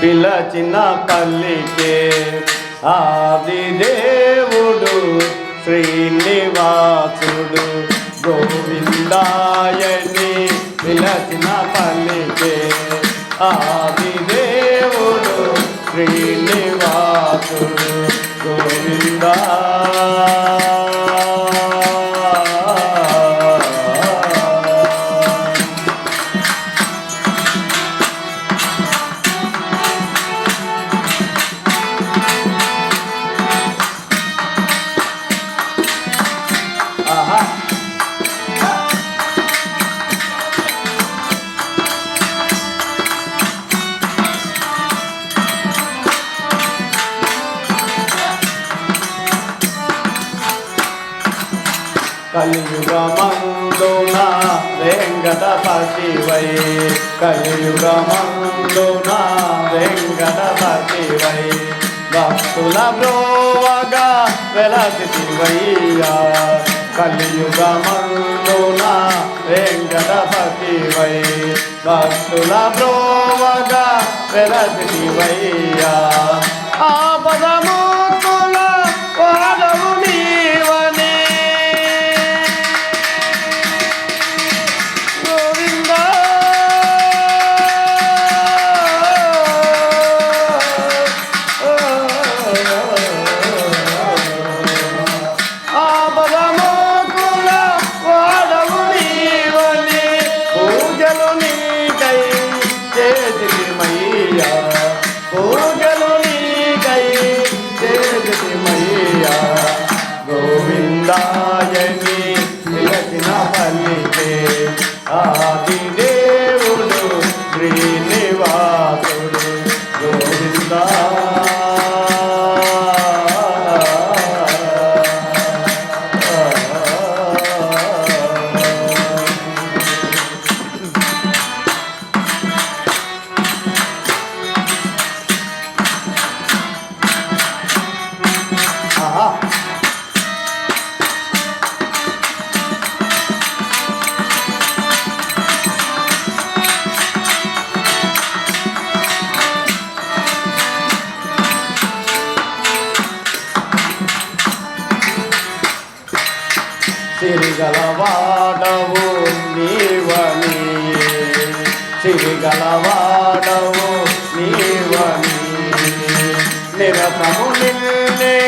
పిలచిన పల్లికే ఆది దేవుడు శ్రీనివాసుడు గోవిందాయని పిలచిన పల్లికే ఆది దేవుడు శ్రీనివాసుడు గోవిందా కలియుగమందున వెంకటపతివై కలియుగమందున వెంకటపతివై భక్తుల బ్రోవగా వెలసివయ్యా కలియుగమందున వెంకటపతివై భక్తుల బ్రోవగా వెలసివయ్యా పదము పిలచిన పల్లికే సిరిగలవాడవు నీవని. సిరిగలవాడవు నీవని. నిరతము నిన్నే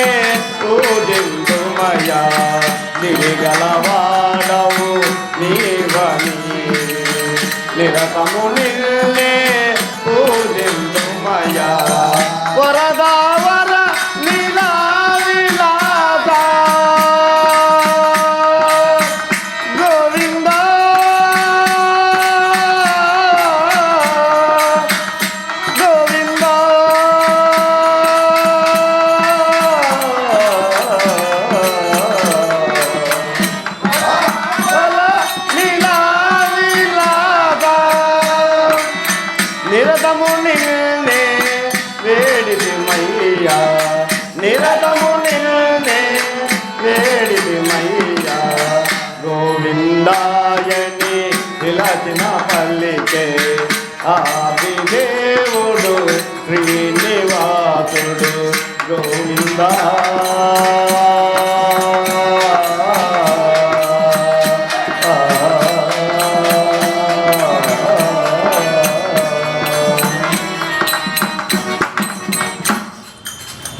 పూజిందుమయా సిరిగలవాడవు నీవని. నిరతము నిన్నే వేడిది మయ్యా గోవిందాయని పిలచిన పల్లికే. ఆది దేవుడు శ్రీనివాసుడు. గోవిందా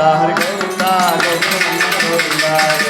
గోవింద హరి గోవింద గోకుల నందన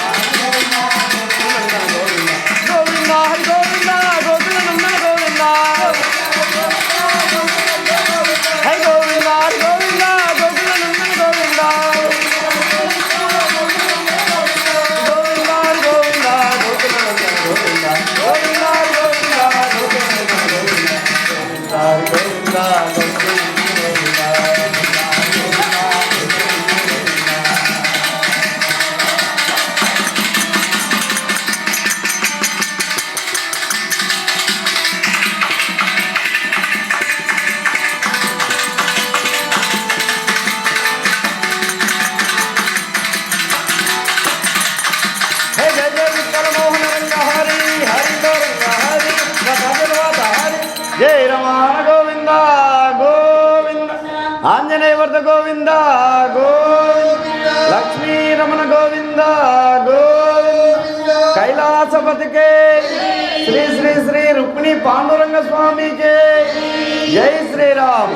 ఆంజనేయ వరద గోవింద గోవింద. లక్ష్మీ రమణ గోవింద గోవింద. కైలాసపతికే శ్రీ శ్రీ శ్రీ రుక్మిణి పాండురంగ స్వామికే. జై శ్రీరామ్.